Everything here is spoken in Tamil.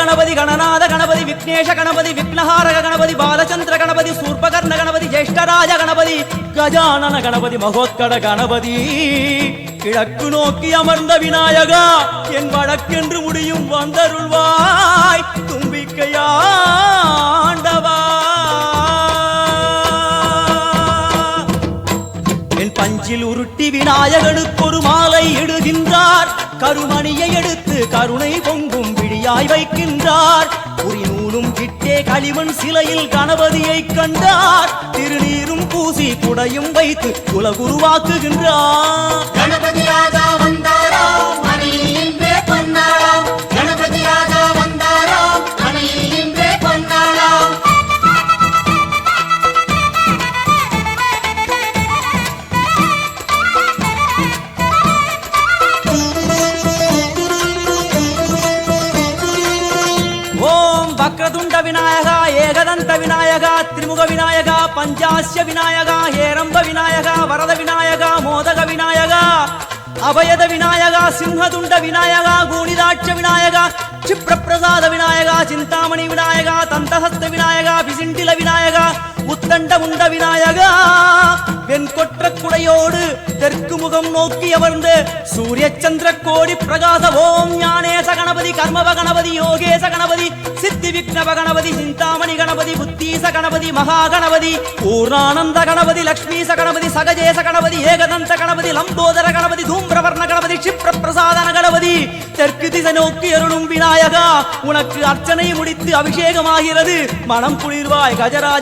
கணபதி கணநாத கணபதி விக்னேஷ கணபதி விக்னஹாரக கணபதி பாலச்சந்திர கணபதி சூர்பகர்ண கணபதி ஜேஷ்டராஜ கணபதி கஜானன கணபதி மகோத்கட கணபதி கிழக்கு நோக்கி அமர்ந்த விநாயகா என் வழக்கென்று முடியும் வந்தருள்வாய் தும்பிக்கையாண்டவா என் பஞ்சில் உருட்டி விநாயகனுக்கு ஒரு மாலை இடுகின்றார் கருமணியை எடுத்து கருணை பொங்கும் சிலையாய் வைக்கின்றார். குறிநூலும் கிட்டே களிமண் சிலையில் கணபதியை கண்டார். திருநீரும் பூசி குடையும் வைத்து குலகுருவாக்குகின்றார். விநாயகா ஏகதந்த விநாயகா திரிமுக விநாயகா பஞ்சாசிய விநாயகா ஏரம்ப விநாயகா வரத விநாயகா மோதக விநாயகா அபயத விநாயகா சிம்ஹதுண்ட விநாயகா கூணிதாட்ச விநாயகா க்ஷிப்ரப்பிரசாத விநாயகா சிந்தாமணி விநாயகா தந்தஹஸ்த விநாயகா பிசிண்டில விநாயகா உத்தண்ட உண்ட விநாயகா. வெண்கொற்ற குடையோடு தெற்கு முகம் நோக்கி அமர்ந்து சூரிய சந்திர கோடி பிரகாச ஓம் ஞானேச கணபதி கர்மவ கணபதி யோகேச கணபதி சித்தி விக்னவ கணபதி சிந்தாமணி கணபதி புத்தீச கணபதி மகா கணபதி பூர்ணானந்த கணபதி லக்ஷ்மீச கணபதி சகஜேச கணபதி ஏகதந்த கணபதி லம்போதர கணபதி தூம்பிரவர்ண கணபதி க்ஷிப்ர கணபதி. தெற்கு திசை நோக்கி அருளும் விநாயகா உனக்கு அர்ச்சனை முடித்து அபிஷேகமாகிறது. மனம் குளிர்வாய் கஜராஜ